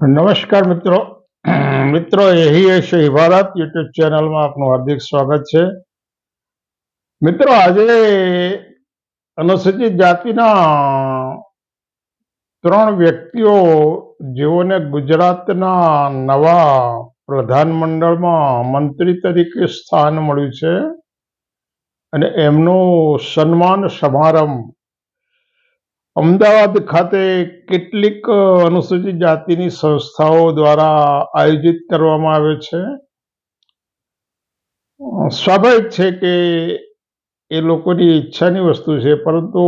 નમસ્કાર મિત્રો. મિત્રો એહી એશે ભારત યુટ્યુબ ચેનલમાં આપનું હાર્દિક સ્વાગત છે. મિત્રો, આજે અનુસૂચિત જાતિના ત્રણ વ્યક્તિઓ, જેઓને ગુજરાતના નવા પ્રધાનમંડળમાં મંત્રી તરીકે સ્થાન મળ્યું છે અને એમનો સન્માન સમારંભ અમદાવાદ ખાતે કેટલીક અનુસૂચિત જાતિની સંસ્થાઓ દ્વારા આયોજિત કરવામાં આવે છે. સ્વાભાવિક છે કે એ લોકોની ઈચ્છાની વસ્તુ છે, પરંતુ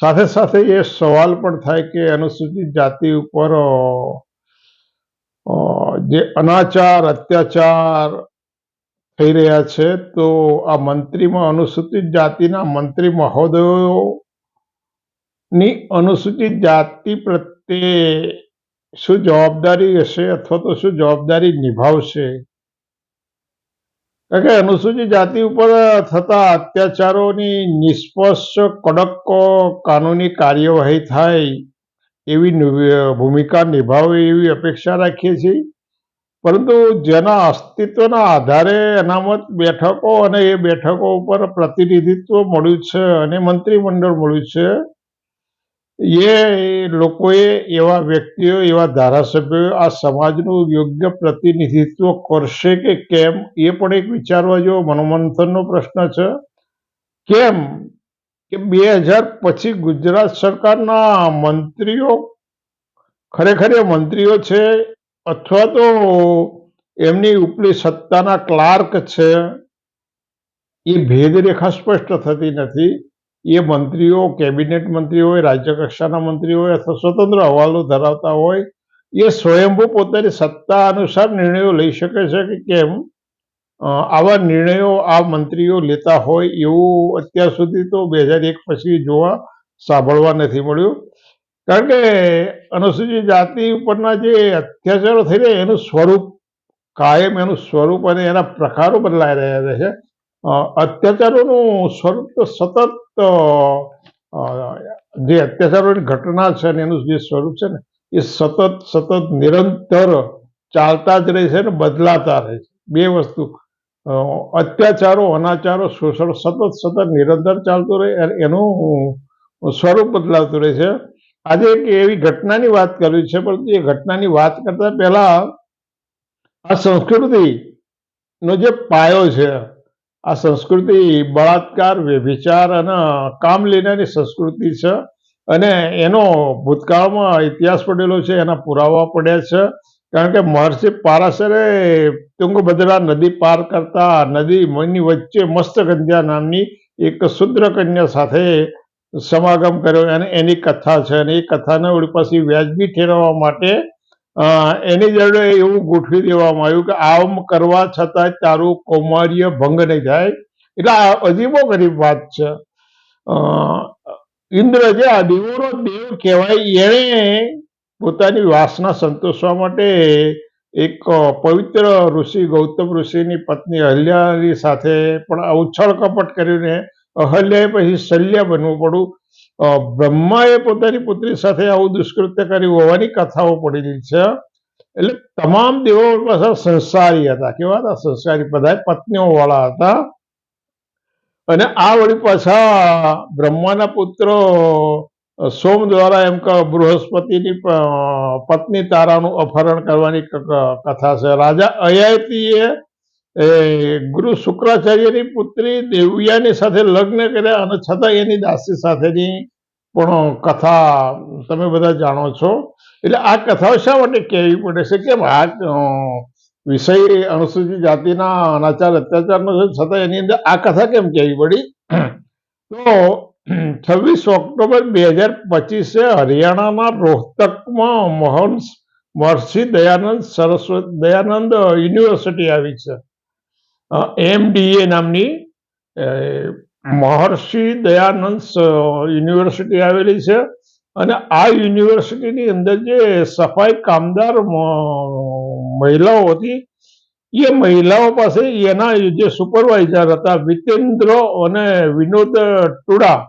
સાથે સાથે એ સવાલ પણ થાય કે અનુસૂચિત જાતિ ઉપર જે અનાચાર, અત્યાચાર થઈ રહ્યા છે, તો આ મંત્રીમાં, અનુસૂચિત જાતિના મંત્રી મહોદયો ની અનુસૂચિત જાતિ પ્રત્યે શું જવાબદારી હશે અથવા તો શું જવાબદારી નિભાવશે? કારણ કે અનુસૂચિત જાતિ ઉપર થતા અત્યાચારોની નિષ્પક્ષ કડક કાનૂની કાર્યવાહી થાય એવી ભૂમિકા નિભાવે એવી અપેક્ષા રાખીએ છીએ. પરંતુ જેના અસ્તિત્વના આધારે અનામત બેઠકો અને એ બેઠકો ઉપર પ્રતિનિધિત્વ મળ્યું છે અને મંત્રીમંડળ મળ્યું છે એ લોકોએ એવા વ્યક્તિઓ, એવા ધારાસભ્યો, આ સમાજનું યોગ્ય પ્રતિનિધિત્વ કરશે કે કેમ? એ પણ એક વિચારવા જેવો મનોમંથનનો પ્રશ્ન છે. કેમ કે બે હજાર પછી ગુજરાત સરકારના મંત્રીઓ, ખરેખર એ મંત્રીઓ છે અથવા તો એમની ઉપલી સત્તાના ક્લાર્ક છે, એ ભેદરેખા સ્પષ્ટ થતી નથી. એ મંત્રીઓ, કેબિનેટ મંત્રી હોય રાજ્ય કક્ષાના મંત્રી હોય અથવા સ્વતંત્ર હવાલો ધરાવતા હોય, એ સ્વયંભૂ પોતાની સત્તા અનુસાર નિર્ણયો લઈ શકે છે કે કેમ? આવા નિર્ણયો આ મંત્રીઓ લેતા હોય એવું અત્યાર સુધી તો બે હજાર એક પછી જોવા સાંભળવા નથી મળ્યું. કારણ કે અનુસૂચિત જાતિ ઉપરના જે અત્યાચારો થઈ રહ્યા, એનું સ્વરૂપ કાયમ એનું સ્વરૂપ અને એના પ્રકારો બદલાઈ રહ્યા છે. અત્યાચારોનું સ્વરૂપ તો સતત જે અત્યાચારોની ઘટના છે ને એનું જે સ્વરૂપ છે ને, એ સતત સતત નિરંતર ચાલતા જ રહે છે ને, બદલાતા રહે છે. બે વસ્તુ અત્યાચારો, અનાચારો શોષણ સતત સતત નિરંતર ચાલતું રહે એનું સ્વરૂપ બદલાતું રહે છે. આજે એક એવી ઘટનાની વાત કરવી છે પરંતુ એ ઘટનાની વાત કરતા પહેલા આ સંસ્કૃતિ નો જે પાયો છે આ સંસ્કૃતિ બળાત્કાર વ્યભિચાર અને કામ લેનારી સંસ્કૃતિ છે. અને એનો ભૂતકાળમાં ઇતિહાસ પડેલો છે, એના પુરાવા પડ્યા છે. કારણ કે મહર્ષિ પારાસરે તુંગભદ્રા નદી પાર કરતા નદી મની વચ્ચે મસ્તગંધ્યા નામની એક શુદ્ર કન્યા સાથે સમાગમ કર્યો. અને એની કથા છે. અને એ કથાને ઓળી પાસે વ્યાજબી ઠેરવવા માટે એની જોડે એવું ગોઠવી દેવામાં આવ્યું કે આમ કરવા છતાં તારું કૌમાર્ય ભંગ નહીં થાય. એટલે આ અજીબો ગરીબ વાત છે. ઇન્દ્ર જે આ દેવોનો દેવ કહેવાય એણે પોતાની વાસના સંતોષવા માટે એક પવિત્ર ઋષિ, ગૌતમ ઋષિની પત્ની અહલ્યાની સાથે પણ ઉછળ કપટ કરીને અહલ્યાએ પછી શલ્ય બનવું પડ્યું. બ્રહ્માએ પોતાની પુત્રી સાથે આવું દુષ્કૃત્ય કર્યું હોવાની કથાઓ પડેલી છે. એટલે તમામ દેવો પાછા સંસારી હતા. કેવા હતા? સંસ્કારી બધા પત્નીઓ વાળા હતા. અને આ વળી પાછા બ્રહ્માના પુત્ર સોમ દ્વારા એમ કે, બૃહસ્પતિની પત્ની તારાનું અપહરણ કરવાની કથા છે. રાજા અયાતિએ એ ગુરુ શુક્રાચાર્યની પુત્રી દેવયાની સાથે લગ્ન કર્યા અને છતાં એની દાસી સાથેની પણ કથા તમે બધા જાણો છો. એટલે આ કથાઓ શા માટે કહેવી પડે છે કેમ આ વિષય અનુસૂચિત જાતિના અનાચાર, અત્યાચારનો છે, છતાં એની અંદર આ કથા કેમ કહેવી પડી? તો છવ્વીસ ઓક્ટોબર બે હજાર પચીસે હરિયાણાના રોહતકમાં મહંસ મહર્ષિ દયાનંદ સરસ્વતી દયાનંદ યુનિવર્સિટી આવી છે. એમડીએ નામની મહર્ષિ દયાનંદ યુનિવર્સિટી આવેલી છે. અને આ યુનિવર્સિટીની અંદર જે સફાઈ કામદાર મહિલાઓ હતી, એ મહિલાઓ પાસે એના જે સુપરવાઇઝર હતા, વિતેન્દ્ર અને વિનોદ ટુડા,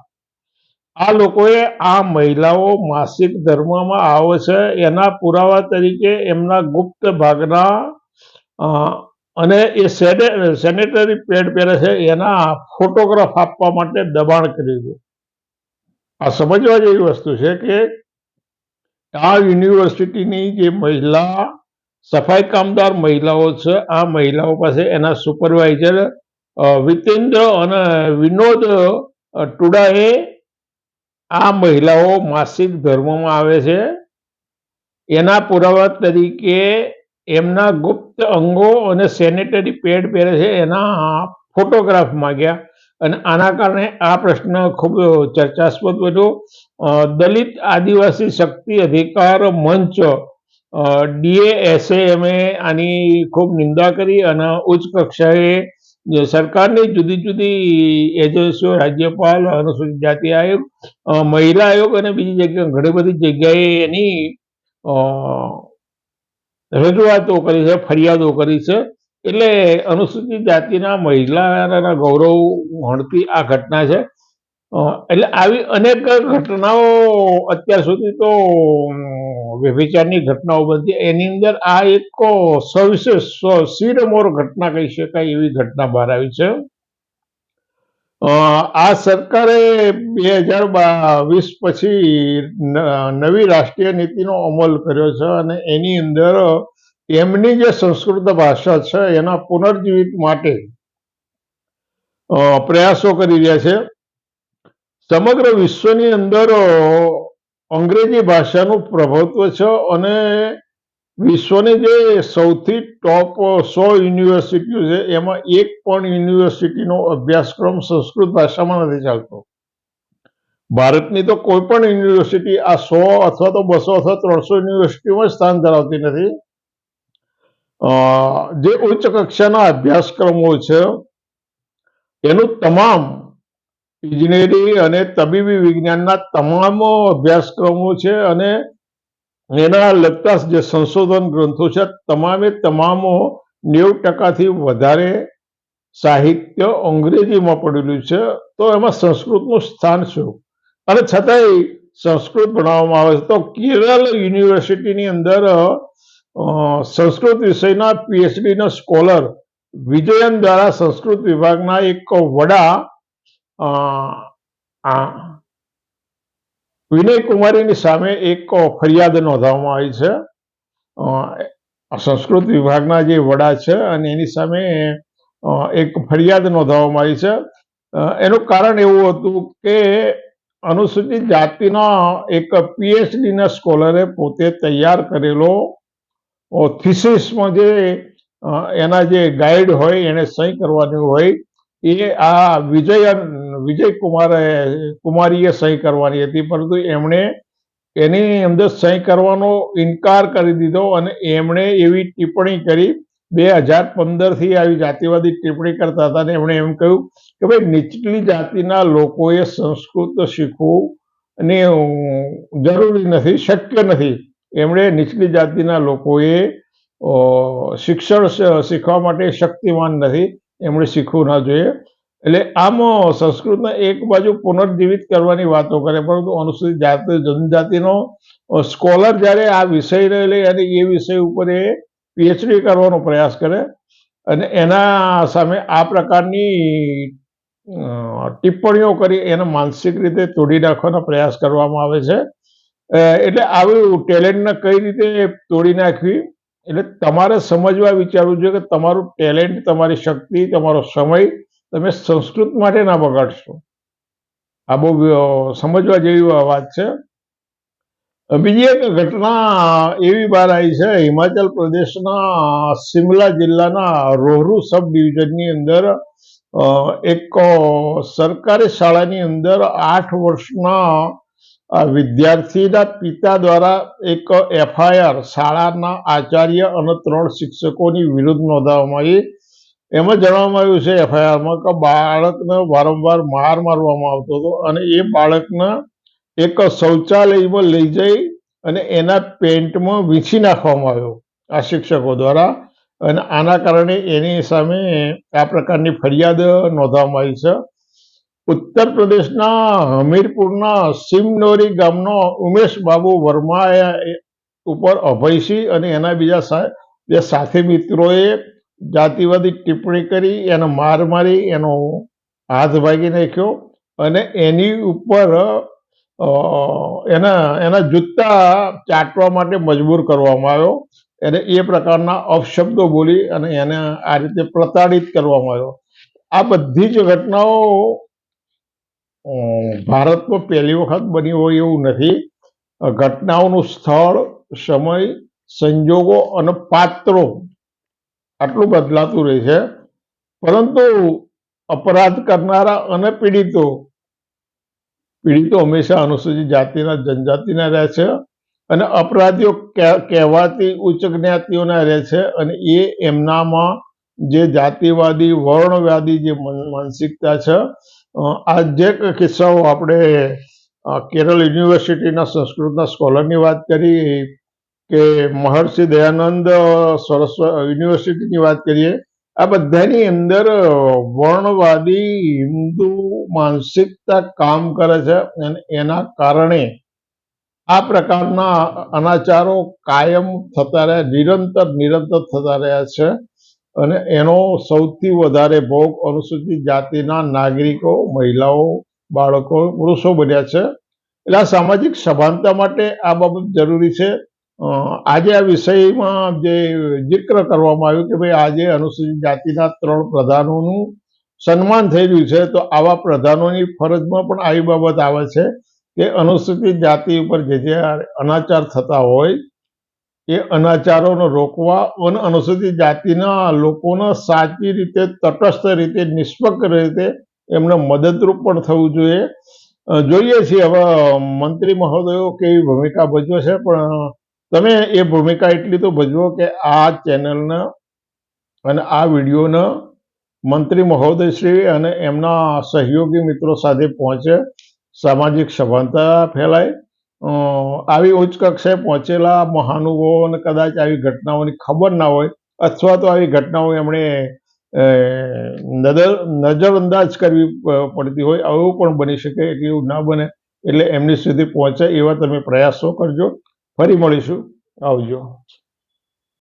આ લોકોએ આ મહિલાઓ માસિક ધર્મમાં આવે છે. એના પુરાવા તરીકે એમના ગુપ્ત ભાગના અને એ સેને- સેનેટરી પેડ પહેરે છે, એના ફોટોગ્રાફ આપવા માટે દબાણ કર્યું છે આ સમજવા જેવી વસ્તુ છે કે આ યુનિવર્સિટીની જે મહિલા, સફાઈ કામદાર મહિલાઓ છે, આ મહિલાઓ પાસે એના સુપરવાઇઝર વિતેન્દ્ર અને વિનોદ ટુડાએ આ મહિલાઓ માસિક ધર્મમાં આવે છે. એના પુરાવા તરીકે એમના ગુપ્ત અંગો અને સેનેટરી પેડ પહેરે છે, એના ફોટોગ્રાફ માંગ્યા અને આના કારણે આ પ્રશ્ન ખૂબ ચર્ચાસ્પદ બન્યો દલિત આદિવાસી શક્તિ અધિકાર મંચ ડીએએસએમે આની ખૂબ નિંદા કરી અને ઉચ્ચ કક્ષાએ સરકારની જુદી જુદી એજન્સીઓ, રાજ્યપાલ, અનુસૂચિત જાતિ આયોગ મહિલા આયોગ અને બીજી જગ્યાએ ઘણી બધી જગ્યાએ એની રજૂઆતો કરી છે, ફરિયાદો કરી છે, એટલે અનુસૂચિત જાતિના મહિલાના ગૌરવ હણતી આ ઘટના છે. એટલે આવી અનેક ઘટનાઓ અત્યાર સુધી તો વ્યભિચારની ઘટનાઓ બનતી એની અંદર આ એક સવિશેષ શિરમોર ઘટના કહી શકાય એવી ઘટના બહાર આવી છે. આ સરકારે બે હજાર બાવીસ પછી નવી રાષ્ટ્રીય નીતિનો અમલ કર્યો છે અને એની અંદર એમની જે સંસ્કૃત ભાષા છે એના પુનર્જીવિત માટે પ્રયાસો કરી રહ્યા છે. સમગ્ર વિશ્વની અંદર અંગ્રેજી ભાષાનું પ્રભુત્વ છે અને વિશ્વની જે સૌથી ટોપ સો યુનિવર્સિટીઓ છે, એમાં એક પણ યુનિવર્સિટીનો અભ્યાસક્રમ સંસ્કૃત ભાષામાં નથી ચાલતો. ભારતની તો કોઈ પણ યુનિવર્સિટી આ સો અથવા તો બસો અથવા ત્રણસો યુનિવર્સિટીમાં સ્થાન ધરાવતી નથી. જે ઉચ્ચ કક્ષાના અભ્યાસક્રમો છે, એનું તમામ ઇજનેરી અને તબીબી વિજ્ઞાનના તમામ અભ્યાસક્રમો છે અને એના લગતા જે સંશોધન ગ્રંથો છે, તમામે તમામ નેવું ટકાથી વધારે સાહિત્ય અંગ્રેજીમાં પડેલું છે, તો એમાં સંસ્કૃતનું સ્થાન શું અને છતાંય સંસ્કૃત ભણાવવામાં આવે છે. તો કેરળ યુનિવર્સિટીની અંદર સંસ્કૃત વિષયના પીએચડીના સ્કોલર વિજયન દ્વારા સંસ્કૃત વિભાગના એક વડા વિનય કુમારીની સામે એક ફરિયાદ નોંધવામાં આવી છે. સંસ્કૃત વિભાગના જે વડા છે અને એની સામે એક ફરિયાદ નોંધવામાં આવી છે. એનું કારણ એવું હતું કે અનુસૂચિત જાતિના એક પીએચડીના સ્કોલરે પોતે તૈયાર કરેલો થિસિસમાં જે એના જે ગાઈડ હોય, એને સહી કરવાની હોય, એ આ વિજય વિજય કુમારે કુમારીએ સહી કરવાની હતી, પરંતુ એમણે એની અંદર સહી કરવાનો ઇનકાર કરી દીધો અને એમણે એવી ટિપ્પણી કરી, બે હજાર પંદરથી આવી જાતિવાદી ટિપ્પણી કરતા હતા અને એમણે એમ કહ્યું કે ભાઈ, નીચલી જાતિના લોકોએ સંસ્કૃત શીખવું અને જરૂરી નથી, શક્ય નથી. એમણે નીચલી જાતિના લોકોએ શિક્ષણ શીખવા માટે શક્તિમાન નથી. એમણે શીખવું ના જોઈએ. એટલે આમ સંસ્કૃતને એક બાજુ પુનર્જીવિત કરવાની વાતો કરે, પરંતુ અનુસૂચિત જાતિ, જનજાતિનો સ્કોલર જ્યારે આ વિષયને લઈ અને એ વિષય ઉપર એ પીએચડી કરવાનો પ્રયાસ કરે અને એના સામે આ પ્રકારની ટિપ્પણીઓ કરી એને માનસિક રીતે તોડી નાખવાનો પ્રયાસ કરવામાં આવે છે. એટલે આવું ટેલેન્ટને કઈ રીતે તોડી નાખવી? એટલે તમારે સમજવા વિચારવું જોઈએ કે તમારું ટેલેન્ટ, તમારી શક્તિ, તમારો સમય તમે સંસ્કૃત માટે ના બગાડશો. આ બહુ સમજવા જેવી વાત છે. બીજી એક ઘટના એવી બહાર આવી છે. હિમાચલ પ્રદેશના સિમલા જિલ્લાના રોહરુ સબ ડિવિઝનની અંદર એક સરકારી શાળાની અંદર આઠ વર્ષના વિદ્યાર્થીના પિતા દ્વારા એક એફઆઈઆર શાળાના આચાર્ય અને ત્રણ શિક્ષકોની વિરુદ્ધ નોંધાવવામાં આવી. એમાં જણાવવામાં આવ્યું છે એફઆઈઆરમાં કે બાળકને વારંવાર માર મારવામાં આવતો હતો અને એ બાળકને એક શૌચાલયમાં લઈ જઈ અને એના પેન્ટમાં વીંછી નાખવામાં આવ્યો આ શિક્ષકો દ્વારા. અને આના કારણે એની સામે આ પ્રકારની ફરિયાદ નોંધવામાં આવી છે. ઉત્તર પ્રદેશના હમીરપુરના સિમનોરી ગામનો ઉમેશ બાબુ વર્મા ઉપર અભયસિંહ અને એના બીજા બે સાથી મિત્રોએ જાતિવાદી ટિપ્પણી કરી, એને માર મારી, એનો હાથ ભાગી નાખ્યો અને એની ઉપર એના એના જૂતા ચાટવા માટે મજબૂર કરવામાં આવ્યો. એને એ પ્રકારના અપશબ્દો બોલી અને એને આ રીતે પ્રતાડિત કરવામાં આવ્યો. આ બધી જ ઘટનાઓ ભારતમાં પહેલી વખત બની હોય એવું નથી. ઘટનાઓનું સ્થળ, સમય, સંજોગો અને પાત્રો આટલું બદલાતું રહે છે. પરંતુ અપરાધ કરનારા અને પીડિતો પીડિતો હંમેશા અનુસૂચિત જાતિના, જનજાતિના રહે છે અને અપરાધીઓ કહે- કહેવાતી ઉચ્ચ જ્ઞાતિઓના રહે છે અને એ એમનામાં જે જાતિવાદી, વર્ણવાદી જે માનસિકતા છે આ જે કિસ્સાઓ આપણે કેરળ યુનિવર્સિટીના સંસ્કૃતના સ્કોલરની વાત કરી કે મહર્ષિ દયાનંદ સરસ્વ, યુનિવર્સિટીની વાત કરીએ, આ બધાની અંદર વર્ણવાદી હિન્દુ માનસિકતા કામ કરે છે અને એના કારણે આ પ્રકારના અનાચારો કાયમ થતા રહ્યા, નિરંતર નિરંતર થતા રહ્યા છે. અને એનો સૌથી વધારે ભોગ અનુસૂચિત જાતિના નાગરિકો, મહિલાઓ, બાળકો પુરુષો બન્યા છે. એટલે આ સામાજિક સભાનતા માટે આ બાબત જરૂરી છે. આજે આ વિષયમાં જે જિક્ર કરવામાં આવ્યું કે ભાઈ આજે અનુસૂચિત જાતિના ત્રણ પ્રધાનોનું સન્માન થઈ રહ્યું છે, તો આવા પ્રધાનોની ફરજમાં પણ આવી બાબત આવે છે કે અનુસૂચિત જાતિ ઉપર જે જે અનાચાર થતા હોય, એ અનાચારોને રોકવા અને અનુસૂચિત જાતિના લોકોને સાચી રીતે, તટસ્થ રીતે, નિષ્પક્ષ રીતે એમને મદદરૂપ પણ થવું જોઈએ. જોઈએ છીએ. હવે મંત્રી મહોદયો કેવી ભૂમિકા ભજવે છે, પણ તમે એ ભૂમિકા એટલી તો ભજવો કે આ ચેનલને અને આ વિડીયોને મંત્રી મહોદયશ્રી અને એમના સહયોગી મિત્રો સાથે પહોંચે, સામાજિક સભાનતા ફેલાય આવી ઉચ્ચ કક્ષાએ પહોંચેલા મહાનુભાવોને કદાચ આવી ઘટનાઓની ખબર ના હોય અથવા તો આવી ઘટનાઓ એમણે નજર, નજરઅંદાજ કરવી પડતી હોય આવું પણ બની શકે કે એવું ના બને, એટલે એમની સુધી પહોંચે એવા તમે પ્રયાસો કરજો. ફરી મળીશું. આવજો.